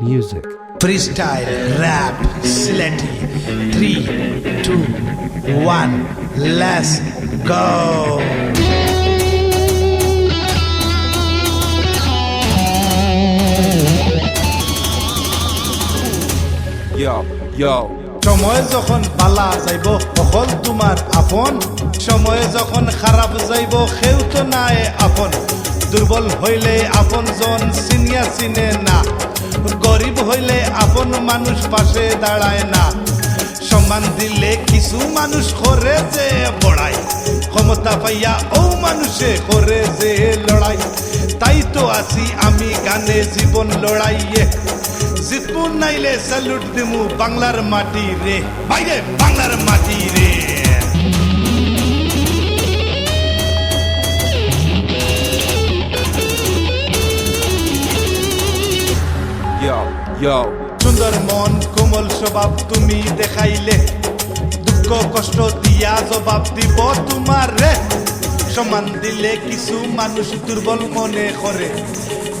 music. freestyle rap sletty three two one let's go. Yo, yo, সময় যখন পালা যাইব সকল তোমার আপন। সময় যখন খারাপ যাইব সেও তো নাই আপন। দুর্বল হইলে আপন জন চিনিয়া চিনে না। মানুষ পাশে দাঁড়ায় না। সম্মান দিলে কিছু মানুষ করে যে বড়াই ক্ষমতা পাইয়া ও মানুষে করে যে লড়াই। তাই তো আছি আমি গানে জীবন লড়াইয়ে। জিতবো নাইলে স্যালুট দিমু বাংলার মাটি রে। বাইরে বাংলার মাটি রে। Yo, yo, সুন্দর মন, কোমল স্বভাব তুমি দেখাইলে। দুঃখ, কষ্ট দিয়া জবাব দিব তোমার। রে সমান দিলে কিছু মানুষ দুর্বল মনে করে।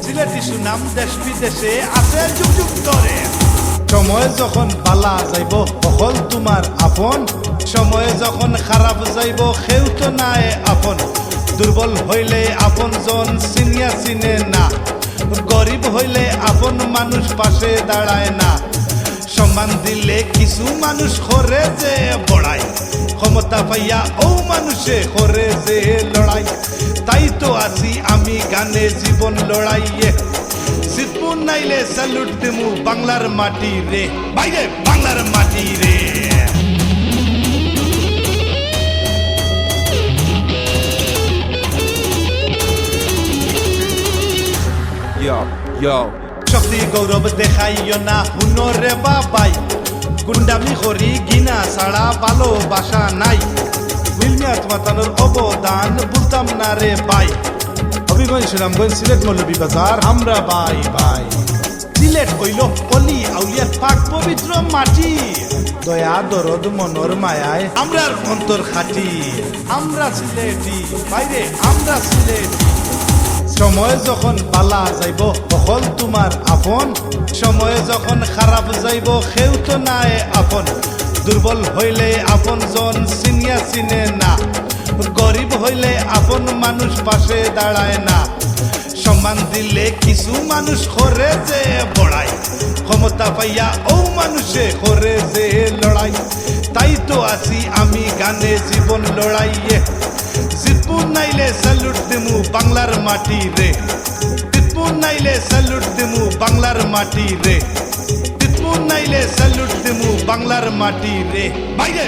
সিলেটি সুনাম দেশ বিদেশে আছে, যুগ যুগ ধরে। সময় যখন পালা যাইব অকল তোমার আপন। সময় যখন খারাপ যাইব, সেও তো নাই আপন। দুর্বল হইলে আপন জন চিনিয়া চিনে না। গরিব হইলে আপন মানুষ পাশে দাঁড়ায় না। সম্মান দিলে কিছু মানুষ করে যে বড়াই। ক্ষমতা পাইয়া ও মানুষে করে যে লড়াই। তাই তো আছি আমি গানে জীবন লড়াইয়ে। জিতবো নাইলে স্যালুট দিমু বাংলার মাটি রে। বাইরে বাংলার মাটি রে। Yo, yo, শক্তি গৌরব দেখাইও না হুনরে বাবাই। গুন্ডামি করি গিনা ছাড়া ভালোবাসা নাই। মিলমিয়াত মাতানোর অবদান বুঝতাম না রে ভাই হবিগঞ্জ সুনামগঞ্জ সিলেট মৌলভী বাজার, আমরা ভাই ভাই সিলেট হইল অলি আউলিয়ার পাক পবিত্র মাটি। দয়া, দরদ, মনর মায়ায় আমরার অন্তর খাটি। আমরা সিলেটি, বাইরে, আমরা সিলেটি। সময় যখন পালা যাইব সকল তোমার আপন। সময় যখন খারাপ যাইব, সেও তো নাই আপন। দুর্বল হইলে আপন জন চিনিয়া চিনে না। গরিব হইলে আপন মানুষ পাশে দাঁড়ায় না। সম্মান দিলে কিছু মানুষ করে যে বড়াই। ক্ষমতা পাইয়া ও মানুষে করে যে লড়াই। তাই তো আছি আমি গানে জীবন লড়াইয়ে। মাটি রে জিতবো নাইলে স্যালুট দিমু বাংলার মাটি রে জিতবো নাইলে স্যালুট দিমু বাংলার মাটি রে বাইরে!